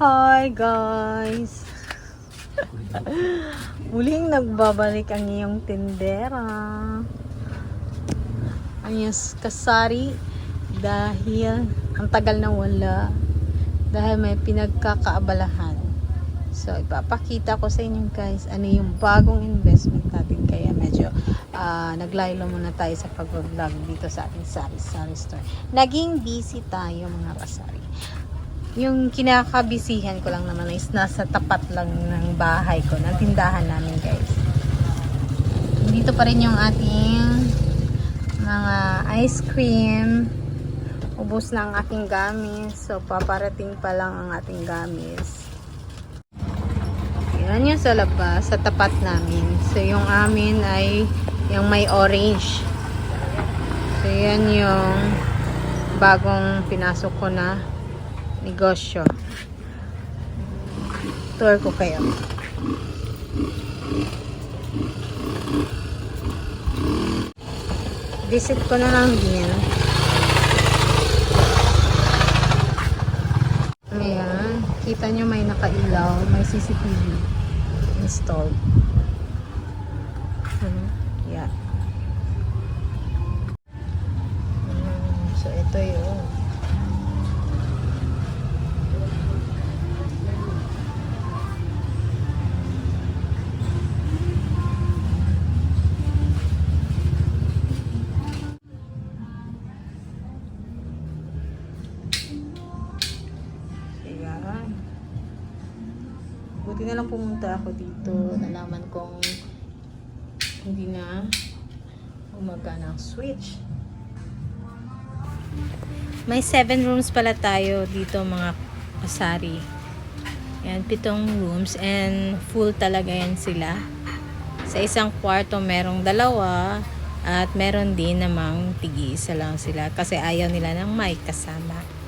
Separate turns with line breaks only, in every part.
Hi guys! Muling nagbabalik ang iyong tindera. Ang iyong kasari dahil ang tagal na wala dahil may pinagkakaabalahan. So, ipapakita ko sa inyo guys ano yung bagong investment natin. Kaya medyo ah, naglaylo muna tayo sa pag-vlog dito sa ating sari-sari store. Naging busy tayo mga kasari. Yung kinakabisihan ko lang naman is nasa tapat lang ng bahay ko, ng tindahan namin guys. Dito pa rin yung ating mga ice cream. Ubus na ang aking gamis. So, paparating pa lang ang ating gamis. Yan yung sa labas, sa tapat namin. So, yung amin ay yung may orange. So, yan yung bagong pinasok ko na negosyo. Tour ko kayo. Visit ko na lang din. Ayan. Kita nyo may nakailaw. May CCTV installed. Mhm. Yeah. Buti na lang pumunta ako dito. Nalaman kong hindi na gumagana ang switch. May seven rooms pala tayo dito mga kasari. Yan, pitong rooms and full talaga yan sila. Sa isang kwarto merong dalawa at meron din namang tigi-isa lang sila kasi ayaw nila ng may kasama.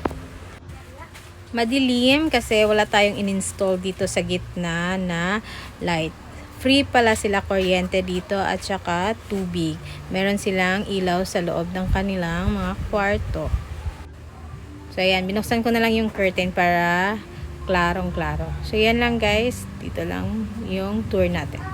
Madilim kasi wala tayong in-install dito sa gitna na light. Free pala sila kuryente dito at saka tubig. Meron silang ilaw sa loob ng kanilang mga kwarto. So ayan, binuksan ko na lang yung curtain para klarong-klaro. So yan lang guys, dito lang yung tour natin.